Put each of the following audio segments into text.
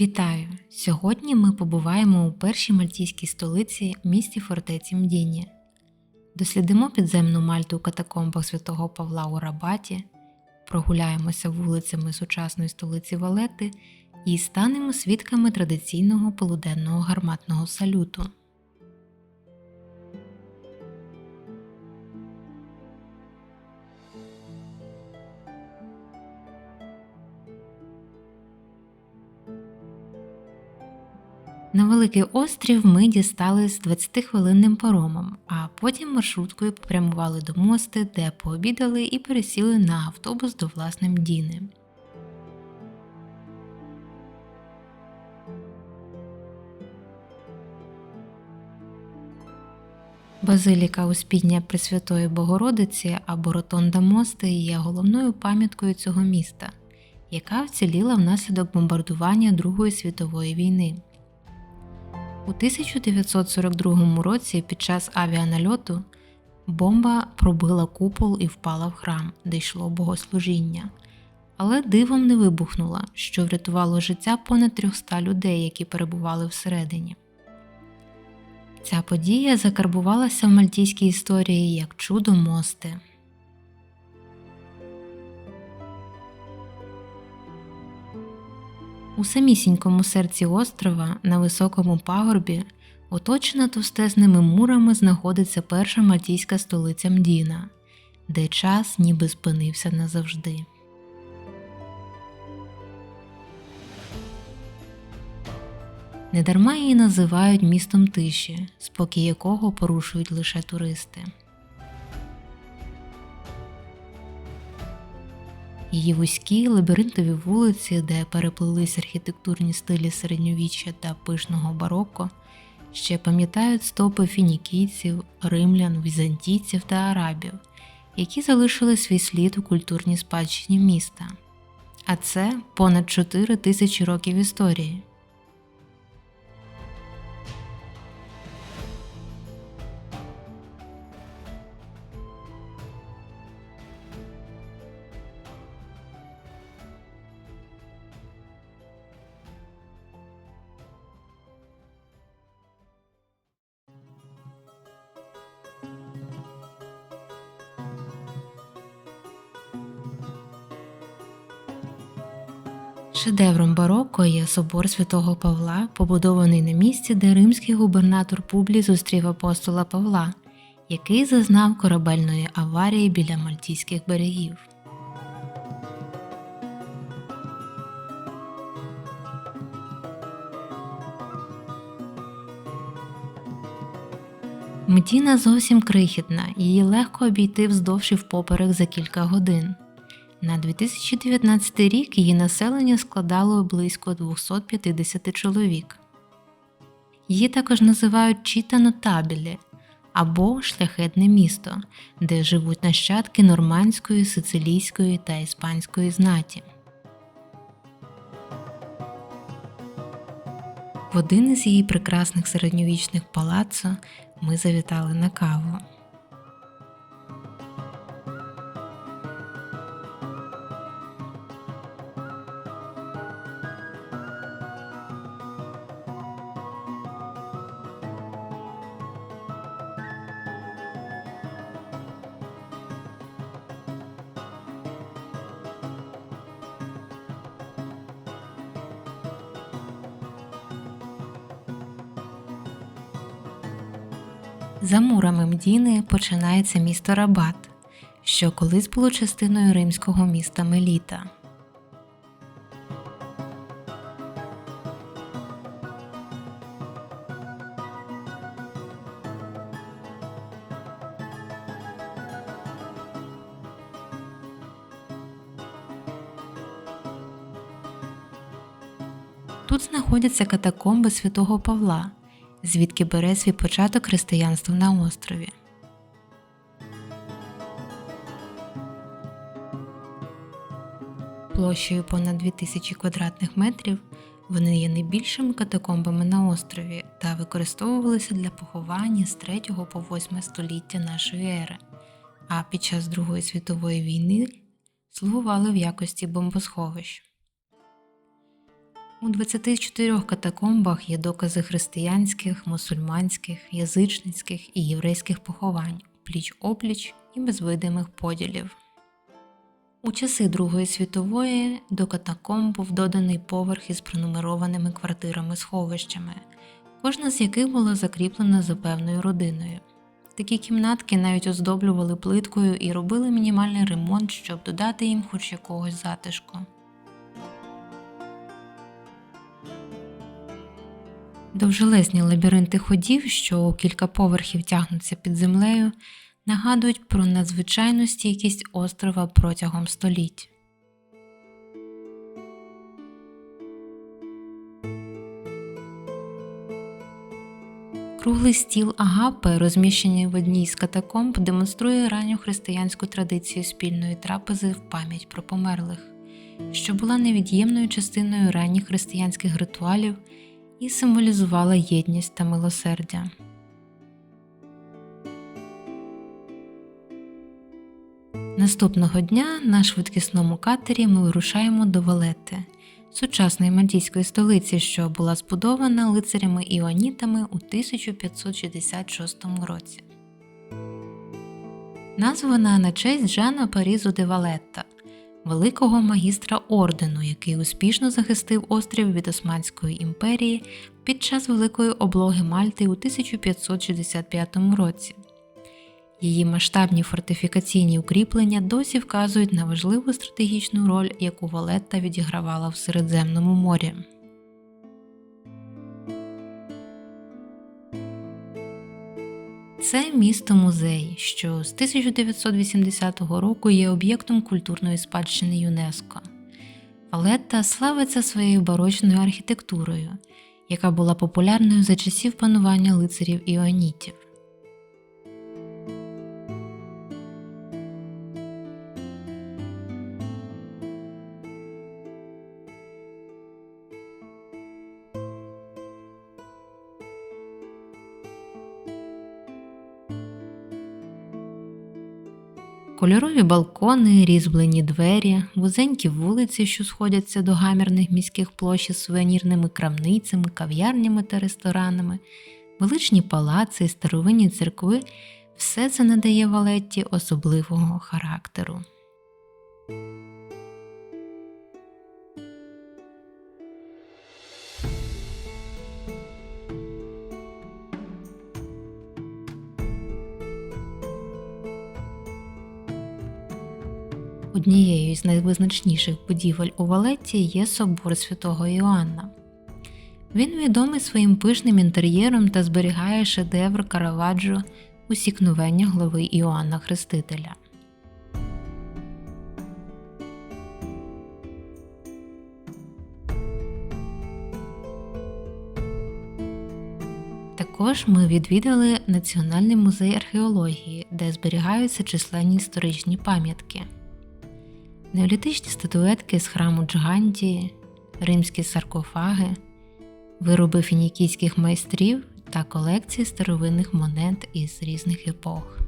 Вітаю! Сьогодні ми побуваємо у першій мальтійській столиці місті фортеці Мдіні. Дослідимо підземну мальту у катакомбах святого Павла у Рабаті, прогуляємося вулицями сучасної столиці Валети і станемо свідками традиційного полуденного гарматного салюту. На Великий острів ми дістались 20-хвилинним паромом, а потім маршруткою попрямували до мости, де пообідали і пересіли на автобус до власне Мдіни. Базиліка Успіння Пресвятої Богородиці або Ротонда Мости є головною пам'яткою цього міста, яка вціліла внаслідок бомбардування Другої світової війни. У 1942 році під час авіанальоту бомба пробила купол і впала в храм, де йшло богослужіння, але дивом не вибухнула, що врятувало життя понад 300 людей, які перебували всередині. Ця подія закарбувалася в мальтійській історії як чудо мости. У самісінькому серці острова на високому пагорбі, оточена товстезними мурами, знаходиться перша мальтійська столиця Мдіна, де час ніби спинився назавжди. Недарма її називають містом тиші, спокій якого порушують лише туристи. Її вузькі лабіринтові вулиці, де переплились архітектурні стилі середньовіччя та пишного бароко, ще пам'ятають стопи фінікійців, римлян, візантійців та арабів, які залишили свій слід у культурній спадщині міста. А це понад 4 тисячі років історії. Шедевром бароко є собор святого Павла, побудований на місці, де римський губернатор Публій зустрів апостола Павла, який зазнав корабельної аварії біля мальтійських берегів. Мдіна зовсім крихітна, її легко обійти вздовж і впоперек за кілька годин. На 2019 рік її населення складало близько 250 чоловік. Її також називають Чіта Нотабілі або шляхетне місто, де живуть нащадки нормандської, сицилійської та іспанської знаті. В один із її прекрасних середньовічних палаццо ми завітали на каву. За мурами Мдіни починається місто Рабат, що колись було частиною римського міста Меліта. Тут знаходяться катакомби святого Павла, звідки бере свій початок християнства на острові. Площею понад 2000 квадратних метрів вони є найбільшими катакомбами на острові та використовувалися для поховання з 3 по 8 століття нашої ери, а під час Другої світової війни слугували в якості бомбосховищ. У 24 катакомбах є докази християнських, мусульманських, язичницьких і єврейських поховань пліч опліч і без видимих поділів. У часи Другої світової до катакомб був доданий поверх із пронумерованими квартирами-сховищами, кожна з яких була закріплена за певною родиною. Такі кімнатки навіть оздоблювали плиткою і робили мінімальний ремонт, щоб додати їм хоч якогось затишку. Довжелезні лабіринти ходів, що у кілька поверхів тягнуться під землею, нагадують про надзвичайну стійкість острова протягом століть. Круглий стіл Агапи, розміщений в одній з катакомб, демонструє ранню християнську традицію спільної трапези в пам'ять про померлих, що була невід'ємною частиною ранніх християнських ритуалів і символізувала єдність та милосердя. Наступного дня на швидкісному катері ми вирушаємо до Валети, сучасної мальтійської столиці, що була збудована лицарями іонітами у 1566 році. Названа на честь Жана Парізу де Валетта, великого магістра ордену, який успішно захистив острів від Османської імперії під час Великої облоги Мальти у 1565 році. Її масштабні фортифікаційні укріплення досі вказують на важливу стратегічну роль, яку Валетта відігравала в Середземному морі. Це місто музей, що з 1980 року є об'єктом культурної спадщини ЮНЕСКО. Валетта славиться своєю барочною архітектурою, яка була популярною за часів панування лицарів іонітів. Кольорові балкони, різьблені двері, вузенькі вулиці, що сходяться до гамірних міських площ із сувенірними крамницями, кав'ярнями та ресторанами, величні палаци старовинні церкви все це надає Валетті особливого характеру. Однією з найвизначніших будівель у Валетті є собор святого Іоанна. Він відомий своїм пишним інтер'єром та зберігає шедевр Караваджо усікнування глави Іоанна Хрестителя. Також ми відвідали Національний музей археології, де зберігаються численні історичні пам'ятки неолітичні статуетки з храму Джгантії, римські саркофаги, вироби фінікійських майстрів та колекції старовинних монет із різних епох.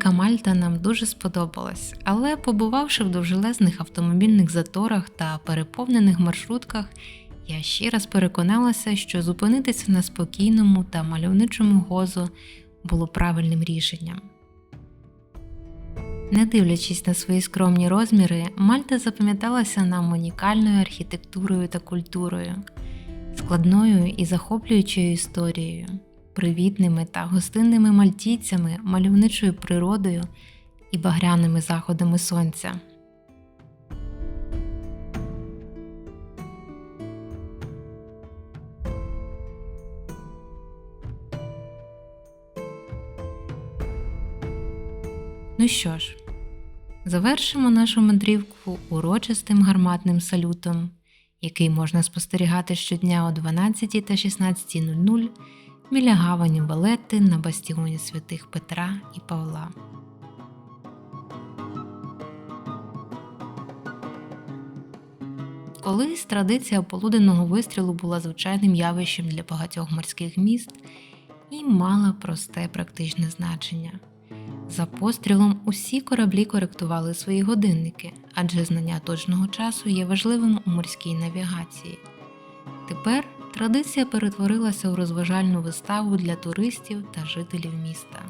Велика Мальта нам дуже сподобалась, але побувавши в довжелезних автомобільних заторах та переповнених маршрутках, я ще раз переконалася, що зупинитися на спокійному та мальовничому гозу було правильним рішенням. Не дивлячись на свої скромні розміри, Мальта запам'яталася нам унікальною архітектурою та культурою, складною і захоплюючою історією привітними та гостинними мальтійцями, мальовничою природою і багряними заходами сонця. Ну що ж, завершимо нашу мандрівку урочистим гарматним салютом, який можна спостерігати щодня о 12 та 16.00 біля гавані Валети на бастіоні святих Петра і Павла. Колись традиція полуденного вистрілу була звичайним явищем для багатьох морських міст і мала просте практичне значення. За пострілом усі кораблі коректували свої годинники, адже знання точного часу є важливим у морській навігації. Тепер традиція перетворилася у розважальну виставу для туристів та жителів міста.